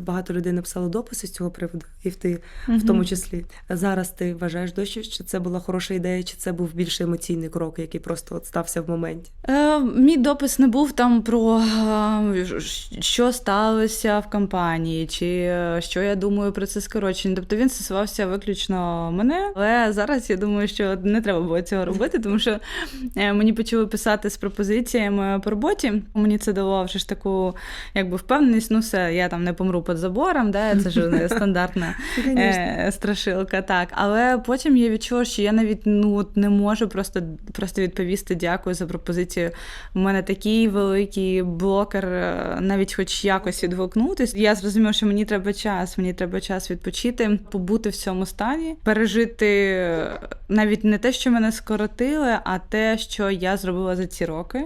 Багато людей написало дописи з цього приводу, і в ти в тому числі. Зараз ти вважаєш досі, що це була хороша ідея, чи це був більш емоційний крок, який просто от стався в моменті? Е, мій допис не був там про е, що сталося в кампанії, чи е, що я думаю про це скорочення. Тобто він стосувався виключно мене. Але зараз я думаю, що не треба було цього робити, тому що е, мені почали писати з пропозиціями по роботі. Мені це дало вже ж таку якби впевненість. Ну все, я там не помру під забором, да, це ж стандартна е, страшилка. Так, але потім я відчула, що я навіть ну не можу просто, просто відповісти дякую за пропозицію. У мене такий великий блокер, е, навіть хоч якось відгукнутись. Я зрозуміла, що мені треба час, мені треба час відпочити, побути в цьому стані, пережити е, навіть не те, що мене скоротили, а те, що я зробила за ці роки.